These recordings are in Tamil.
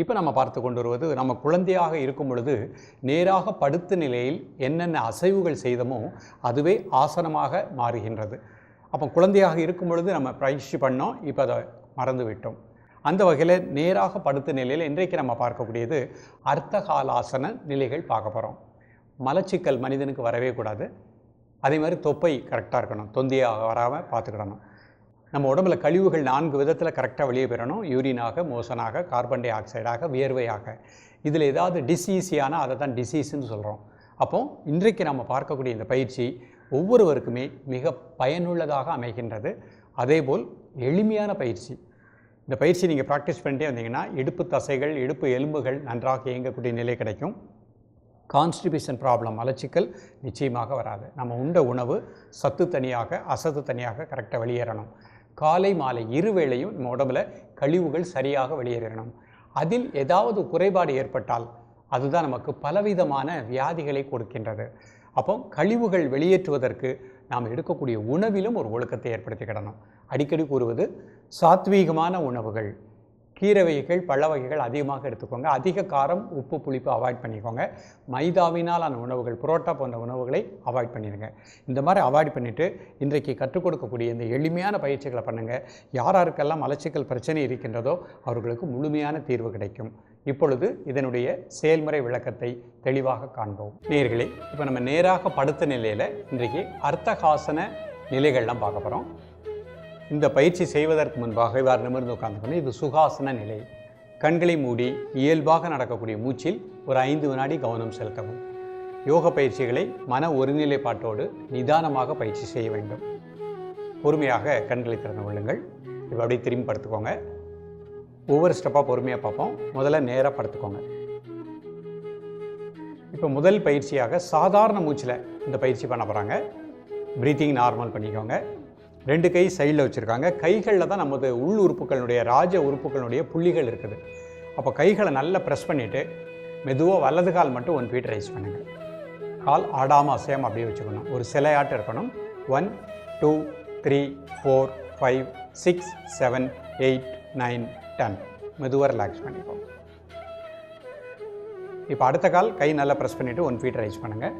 இப்போ நம்ம பார்த்து கொண்டு வருவது நம்ம குழந்தையாக இருக்கும் பொழுது நேராக படுத்த நிலையில் என்னென்ன அசைவுகள் செய்தமோ அதுவே ஆசனமாக மாறுகின்றது. அப்போ குழந்தையாக இருக்கும் பொழுது நம்ம பயிற்சி பண்ணோம் இப்போ அதை மறந்து விட்டோம் அந்த வகையில் நேராக படுத்த நிலையில் இன்றைக்கு நம்ம பார்க்கக்கூடியது அர்த்தகாலாசன நிலைகள் பார்க்க போகிறோம் மலச்சிக்கல் மனிதனுக்கு வரவே கூடாது. அதே மாதிரி தொப்பை கரெக்டாக இருக்கணும். தொந்தியாக வராமல் பார்த்துக்கிடணும். நம்ம உடம்புல கழிவுகள் நான்கு விதத்தில் கரெக்டாக வெளியே பெறணும். யூரினாக மோசனாக கார்பன் டை ஆக்சைடாக வியர்வையாக இதில் ஏதாவது டிசீஸியான அதை தான் டிசீஸ்ன்னு சொல்கிறோம் அப்போ இன்றைக்கு நம்ம பார்க்கக்கூடிய இந்த பயிற்சி ஒவ்வொருவருக்குமே மிக பயனுள்ளதாக அமைகின்றது. அதேபோல் எளிமையான பயிற்சி. இந்த பயிற்சி நீங்கள் ப்ராக்டிஸ் பண்ணிட்டே வந்தீங்கன்னா இடுப்பு தசைகள் இடுப்பு எலும்புகள் நன்றாக இயங்கக்கூடிய நிலை கிடைக்கும். கான்ஸ்டிபேஷன் ப்ராப்ளம் அலச்சிக்கல் நிச்சயமாக வராது. நம்ம உண்ட உணவு சத்து தனியாக அசத்து தனியாக கரெக்டாக வெளியேறணும். காலை மாலை இரு வேளையும் நம்ம உடம்புல கழிவுகள் சரியாக வெளியேறணும். அதில் ஏதாவது குறைபாடு ஏற்பட்டால் அதுதான் நமக்கு பலவிதமான வியாதிகளை கொடுக்கின்றது. அப்போ கழிவுகள் வெளியேற்றுவதற்கு நாம் எடுக்கக்கூடிய உணவிலும் ஒரு ஒழுக்கத்தை ஏற்படுத்திக்கிடணும் அடிக்கடி கூறுவது சாத்வீகமான உணவுகள். கீரை வகைகள் பழ வகைகள் அதிகமாக எடுத்துக்கோங்க. அதிக காரம் உப்பு புளிப்பு அவாய்ட் பண்ணிக்கோங்க. மைதாவினாலான உணவுகள் புரோட்டா போன்ற உணவுகளை அவாய்ட் பண்ணிடுங்க இந்த மாதிரி அவாய்ட் பண்ணிவிட்டு இன்றைக்கு கற்றுக் கொடுக்கக்கூடிய இந்த எளிமையான பயிற்சிகளை பண்ணுங்கள் யார் யாருக்கெல்லாம் மலச்சிக்கல் பிரச்சனை இருக்கின்றதோ அவர்களுக்கு முழுமையான தீர்வு கிடைக்கும். இப்பொழுது இதனுடைய செயல்முறை விளக்கத்தை தெளிவாக காண்போம். நேர்களே இப்போ நம்ம நேராக படுத்த நிலையில் இன்றைக்கு அர்த்தகாசன நிலைகள்லாம் பார்க்க போகிறோம் இந்த பயிற்சி செய்வதற்கு முன்பாக இவ்வாறு நிமிர்ந்து உட்கார்ந்துக்கணும் இது சுகாசன நிலை. கண்களை மூடி இயல்பாக நடக்கக்கூடிய மூச்சில் ஒரு ஐந்து வினாடி கவனம் செலுத்தவும். யோக பயிற்சிகளை மன ஒருநிலைப்பாட்டோடு நிதானமாக பயிற்சி செய்ய வேண்டும். பொறுமையாக கண்களை திறந்து கொள்ளுங்கள். இப்போ அப்படியே திரும்பி படுத்துக்கோங்க. ஒவ்வொரு ஸ்டெப்பாக பொறுமையாக பார்ப்போம். முதல்ல நேராக படுத்துக்கோங்க. இப்போ முதல் பயிற்சியாக சாதாரண மூச்சில் இந்த பயிற்சி பண்ண போகிறாங்க ப்ரீத்திங் நார்மல் பண்ணிக்கோங்க. ரெண்டு கை சைடில் வச்சுருக்காங்க. கைகளில் தான் நமது உள் உறுப்புகளுடைய ராஜ உறுப்புகளுடைய புள்ளிகள் இருக்குது. அப்போ கைகளை நல்லா ப்ரெஸ் பண்ணிவிட்டு மெதுவாக வலது கால் மட்டும் ஒன் ஃபீட் ரைஸ் பண்ணுங்கள் கால் ஆடாமல் அசையாமல் அப்படியே வச்சுக்கணும். ஒரு சிலையாட்டம் இருக்கணும். One two three four five six seven eight nine ten மெதுவாக ரிலாக்ஸ் பண்ணிப்போம் இப்போ அடுத்த கால் கை நல்லா ப்ரெஸ் பண்ணிவிட்டு ஒன் ஃபீட் ரைஸ் பண்ணுங்கள்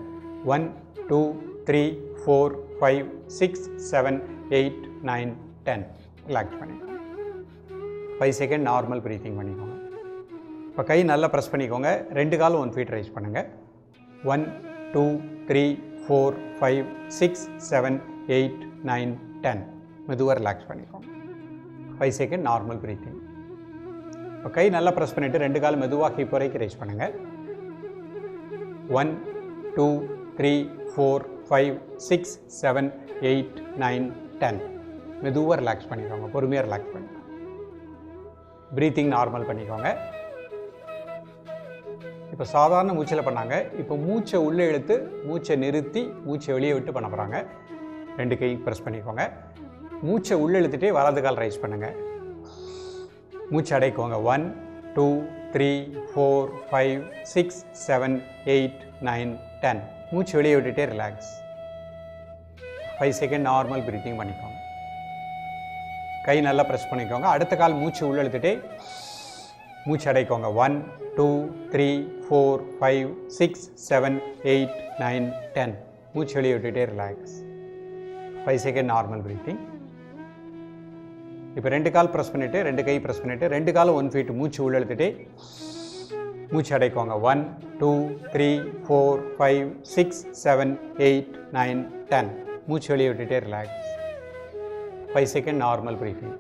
one two three four five six seven eight nine ten. Relax பண்ணிக்கோங்க ஃபைவ் செகண்ட் நார்மல் ப்ரீத்திங் பண்ணிக்கோங்க. இப்போ கை நல்லா ப்ரெஸ் பண்ணிக்கோங்க. ரெண்டு காலும் ஒன் ஃபீட் ரைஸ் பண்ணுங்கள் one two three four five six seven eight nine ten மெதுவாக ரிலாக்ஸ் பண்ணிக்கோங்க. ஃபைவ் செகண்ட் நார்மல் ப்ரீத்திங் இப்போ கை நல்லா ப்ரெஸ் பண்ணிவிட்டு ரெண்டு கால் மெதுவாக ஹிப் வரைக்கும் ரைஸ் பண்ணுங்கள் one two three four five six seven eight nine ten மெதுவாக ரிலாக்ஸ் பண்ணிக்கோங்க பொறுமையாக ரிலாக்ஸ் பண்ணிக்கோங்க. ப்ரீத்திங் நார்மல் பண்ணிக்கோங்க. இப்போ சாதாரண மூச்சில் பண்ணாங்க. இப்போ மூச்சை உள்ளே இழுத்து மூச்சை நிறுத்தி மூச்சை வெளியே விட்டு பண்ண போகிறாங்க ரெண்டு கையும் ப்ரெஸ் பண்ணிக்கோங்க. மூச்சை உள்ளே இழுத்துட்டே வலது கால் ரைஸ் பண்ணுங்கள் மூச்சை அடைக்கோங்க. One two three four five six seven eight nine ten மூச்சு வெளியே விட்டுட்டே relax five second normal breathing பண்ணிக்கோங்க. கை நல்லா ப்ரெஸ் பண்ணிக்கோங்க. அடுத்த கால் மூச்சு உள்ள மூச்சு அடைக்கோங்க. One two three four five six seven eight nine ten மூச்சு வெளியே விட்டுட்டே relax five second normal breathing இப்போ ரெண்டு கால் ப்ரெஸ் பண்ணிவிட்டு ரெண்டு கை ப்ரெஸ் பண்ணிவிட்டு ரெண்டு காலும் ஒன் ஃபீட் மூச்சு உள்ள மூச்சு அடைக்கோங்க one two three four five six seven eight nine ten மூச்சு வெளியே விட்டுட்டே relax five second normal breathing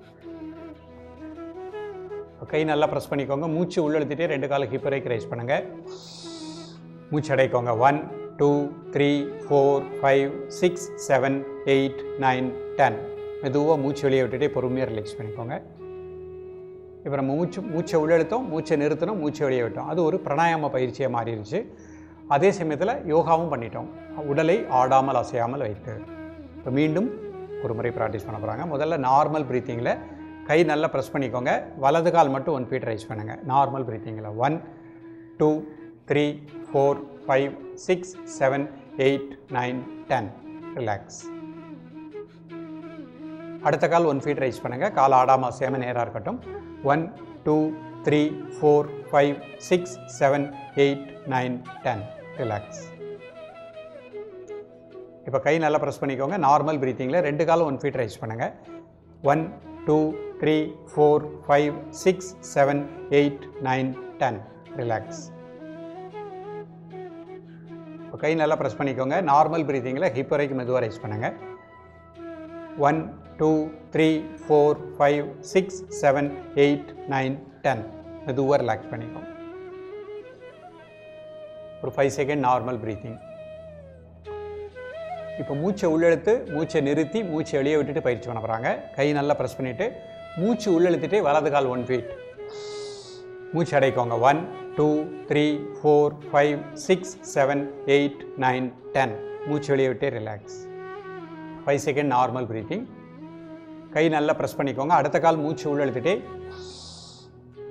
கை நல்லா ப்ரெஸ் பண்ணிக்கோங்க. மூச்சு உள்ளெழுத்துட்டே ரெண்டு கால ஹிப் வரைக்கும் ரைஸ் பண்ணுங்கள் மூச்சு அடைக்கோங்க one two three four five six seven eight nine ten மெதுவாக மூச்சு வெளியே விட்டுட்டே பொறுமையாக ரிலாக்ஸ் பண்ணிக்கோங்க. இப்போ நம்ம மூச்சு மூச்சை உள்ளெழுத்தோம் மூச்சை நிறுத்தணும் மூச்சை வெளியே விட்டோம். அது ஒரு பிராணாயாம பயிற்சியாக மாறிடுச்சு அதே சமயத்தில் யோகாவும் பண்ணிட்டோம். உடலை ஆடாமல் அசையாமல் வைத்து. இப்போ மீண்டும் ஒரு முறை ப்ராக்டிஸ் பண்ண போகிறாங்க முதல்ல நார்மல் ப்ரீத்திங்கில் கை நல்லா ப்ரெஸ் பண்ணிக்கோங்க. வலது கால் மட்டும் ஒன் ஃபீட் ரைஸ் பண்ணுங்கள் normal ப்ரீத்திங்கில் one two three four five six seven eight nine ten relax அடுத்த கால் ஒன் ஃபீட் ரைஸ் பண்ணுங்கள் கால் ஆடாமல் சேம நேராக இருக்கட்டும். One two three four five six seven eight nine ten. Relax இப்போ கை நல்லா ப்ரெஸ் பண்ணிக்கோங்க. நார்மல் ப்ரீத்திங்கில் ரெண்டு காலம் ஒன் ஃபீட் ரைஸ் பண்ணுங்கள் one two three four five six seven eight nine ten. Relax இப்போ கை நல்லா ப்ரெஸ் பண்ணிக்கோங்க. நார்மல் ப்ரீத்திங்கில் ஹிப் வரைக்கும் மெதுவாக ரைஸ் பண்ணுங்கள் one two three four five six seven eight nine ten. மெதுவாக ரிலாக்ஸ் பண்ணிக்கும் ஒரு ஃபைவ் செகண்ட் நார்மல் ப்ரீத்திங் இப்போ மூச்சை உள்ளெழுத்து மூச்சை நிறுத்தி மூச்சை வெளியே விட்டுட்டு பயிற்சி பண்ண போகிறாங்க கை நல்லா ப்ரெஸ் பண்ணிவிட்டு மூச்சு உள்ளெழுத்துட்டு வலது கால் ஒன் ஃபீட் மூச்சு அடைக்கோங்க. One two three four five six seven eight nine ten. மூச்சு வெளியே விட்டு relax five second normal breathing கை நல்லா ப்ரெஸ் பண்ணிக்கோங்க. அடுத்த கால் மூச்சு உள்ளெழுத்துட்டே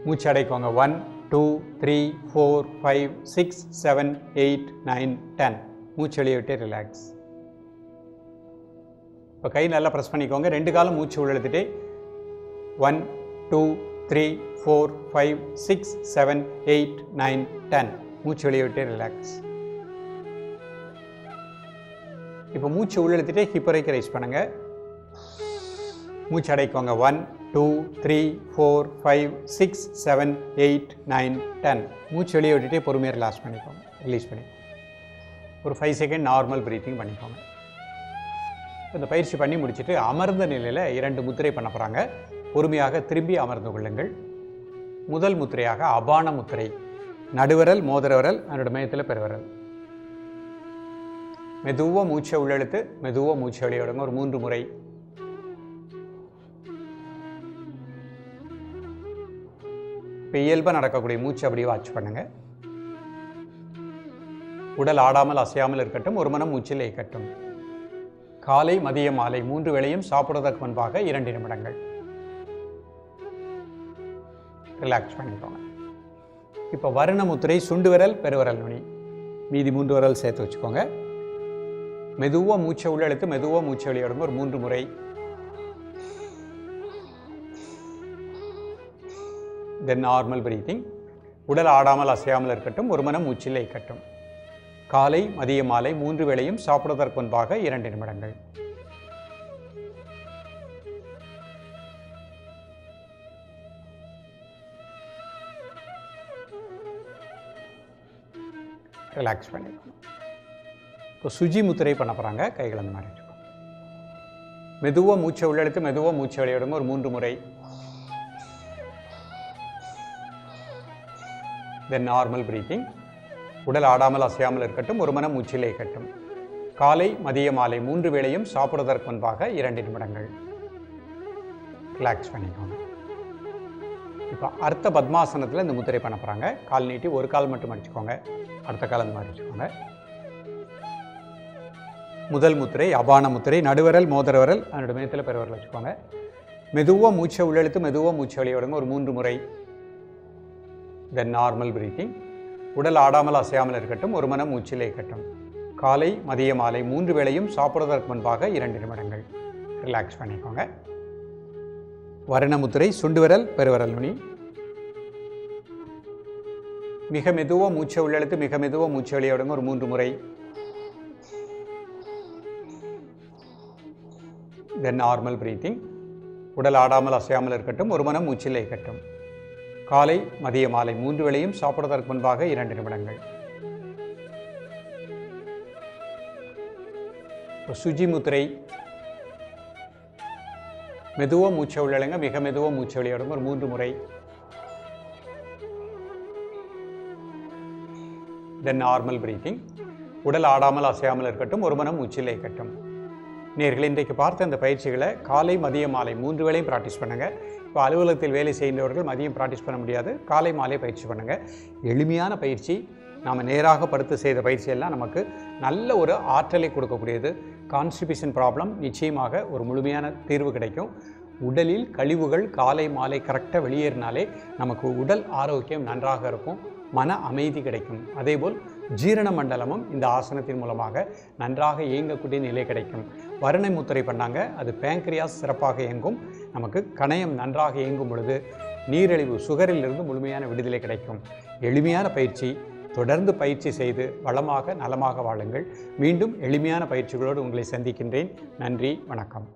மூச்சு அடைக்கோங்க. One two three four five six seven eight nine ten மூச்சு வெளியே விட்டு ரிலாக்ஸ் இப்போ கை நல்லா ப்ரெஸ் பண்ணிக்கோங்க. ரெண்டு காலம் மூச்சு உள்ளெழுத்துட்டே one two three four five six seven eight nine ten மூச்சு வெளியே விட்டு ரிலாக்ஸ் இப்போ மூச்சு உள்ளெழுத்துட்டு ஹிப் ரைஸ் பண்ணுங்கள் மூச்சு அடைக்கோங்க. One two three four five six seven eight nine ten மூச்சு வெளியே விட்டுட்டு பொறுமையாக ரிலாக்ஸ் பண்ணிக்கோங்க. ரிலீஸ் பண்ணி ஒரு ஃபைவ் செகண்ட் நார்மல் ப்ரீத்திங் பண்ணிக்கோங்க. இந்த பயிற்சி பண்ணி முடிச்சுட்டு அமர்ந்த நிலையில் இரண்டு முத்திரை பண்ண போகிறாங்க பொறுமையாக திரும்பி அமர்ந்து கொள்ளுங்கள். முதல் முத்திரையாக அபான முத்திரை. நடுவரல் மோதிரவரல் அதனோட மையத்தில் பெருவரல். மெதுவாக மூச்சை உள்ளெழுத்து மெதுவாக மூச்சை வெளியிடுங்க ஒரு மூன்று முறை. இப்போ இயல்பாக நடக்கக்கூடிய மூச்சு அப்படியே வாட்ச் பண்ணுங்க. உடல் ஆடாமல் அசையாமல் இருக்கட்டும் ஒரு மனம் மூச்சில் இயக்கட்டும். காலை மதியம் மாலை மூன்று வேளையும் சாப்பிடுவதற்கு முன்பாக இரண்டு நிமிடங்கள். ரிலாக்ஸ் பண்ணிக்கோங்க. இப்போ வருண முத்திரை சுண்டு விரல் பெருவரல் நுனி. மீதி மூன்று விரல் சேர்த்து வச்சுக்கோங்க. மெதுவாக மூச்சை உள்ளெழுத்து மெதுவாக மூச்சை வெளியிடுங்க ஒரு மூன்று முறை. தென் நார்மல் பிரீத்திங் உடல் ஆடாமல் அசையாமல் இருக்கட்டும் ஒரு மனம் மூச்சில் இயக்கட்டும் காலை மதிய மாலை மூன்று வேளையும் சாப்பிடுவதற்கு முன்பாக இரண்டு நிமிடங்கள். ரிலாக்ஸ் பண்ணிக்கணும் இப்போ சுஜி முத்திரை பண்ண போகிறாங்க கைகள் அந்த மாதிரி இருக்கும். மெதுவாக மூச்சை உள்ளெடுத்து மெதுவாக மூச்சை வெளியிடுங்க ஒரு மூன்று முறை. தென் நார்மல் பிரீத்திங் உடல் ஆடாமல் அசையாமல் இருக்கட்டும் ஒரு மனம் மூச்சிலே இருக்கட்டும். காலை மதிய மாலை மூன்று வேளையும் சாப்பிடுவதற்கு முன்பாக இரண்டு நிமிடங்கள். ரிலாக்ஸ் பண்ணிக்கோங்க. இப்போ அர்த்த பத்மாசனத்தில் இந்த முத்திரை பண்ண போகிறாங்க கால் நீட்டி ஒரு கால் மட்டும் அடிச்சுக்கோங்க. அடுத்த கால் அந்த மாதிரி வச்சுக்கோங்க முதல் முத்திரை அபான முத்திரை நடுவரல் மோதரவரல் அதனோட மையத்தில் பெருவரல் வச்சுக்கோங்க. மெதுவாக மூச்சை உள்ளெழுத்து மெதுவாக மூச்சை வெளியே விடுங்க. ஒரு மூன்று முறை. தென் நார்மல் பிரீத்திங் உடல் ஆடாமல் அசையாமல் இருக்கட்டும். ஒரு மனம் மூச்சிலே இருக்கட்டும். காலை மதிய மாலை மூன்று வேளையும் சாப்பிடுவதற்கு முன்பாக இரண்டு நிமிடங்கள். ரிலாக்ஸ் பண்ணிக்கோங்க. வருணமுத்திரை சுண்டு விரல் பெருவரல் நுனி. மிக மெதுவாக மூச்சை உள்ளெழுத்து மிக மெதுவாக மூச்சை வெளியே விடுங்க. ஒரு மூன்று முறை. தென் நார்மல் பிரீத்திங் உடல் ஆடாமல் அசையாமல் இருக்கட்டும். ஒரு மனம் மூச்சில் இருக்கட்டும். காலை மதிய மாலை மூன்று வேளையும் சாப்பிடுவதற்கு முன்பாக இரண்டு நிமிடங்கள். சுஜி முத்திரை. மெதுவாக மூச்சை உள்ளழுங்க மிக மெதுவாக மூச்சை வெளியிடுங்க ஒரு மூன்று முறை. தென் நார்மல் பிரீத்திங் உடல் ஆடாமல் அசையாமல் இருக்கட்டும். ஒரு மனம் மூச்சில் இருக்கட்டும். நேர்கள் இன்றைக்கு பார்த்த அந்த பயிற்சிகளை காலை மதிய மாலை மூன்று வேளையும் ப்ராக்டிஸ் பண்ணுங்கள் இப்போ அலுவலகத்தில் வேலை செய்கின்றவர்கள் மதியம் ப்ராக்டிஸ் பண்ண முடியாது. காலை மாலை பயிற்சி பண்ணுங்கள் எளிமையான பயிற்சி நாம் நேராக படுத்து செய்த பயிற்சியெல்லாம் நமக்கு நல்ல ஒரு ஆற்றலை கொடுக்கக்கூடியது. கான்ஸ்டிபியூஷன் ப்ராப்ளம் நிச்சயமாக ஒரு முழுமையான தீர்வு கிடைக்கும். உடலில் கழிவுகள் காலை மாலை கரெக்டாக வெளியேறினாலே நமக்கு உடல் ஆரோக்கியம் நன்றாக இருக்கும். மன அமைதி கிடைக்கும். அதேபோல் ஜீரண மண்டலமும் இந்த ஆசனத்தின் மூலமாக நன்றாக இயங்கக்கூடிய நிலை கிடைக்கும். வருணை முத்திரை பண்ணாங்க. அது பேங்க்ரியாஸ் சிறப்பாக இயங்கும். நமக்கு கணையம் நன்றாக இயங்கும் பொழுது நீரிழிவு சுகரிலிருந்து முழுமையான விடுதலை கிடைக்கும். எளிமையான பயிற்சி. தொடர்ந்து பயிற்சி செய்து வளமாக நலமாக வாழுங்கள். மீண்டும் எளிமையான பயிற்சிகளோடு உங்களை சந்திக்கின்றேன். நன்றி வணக்கம்.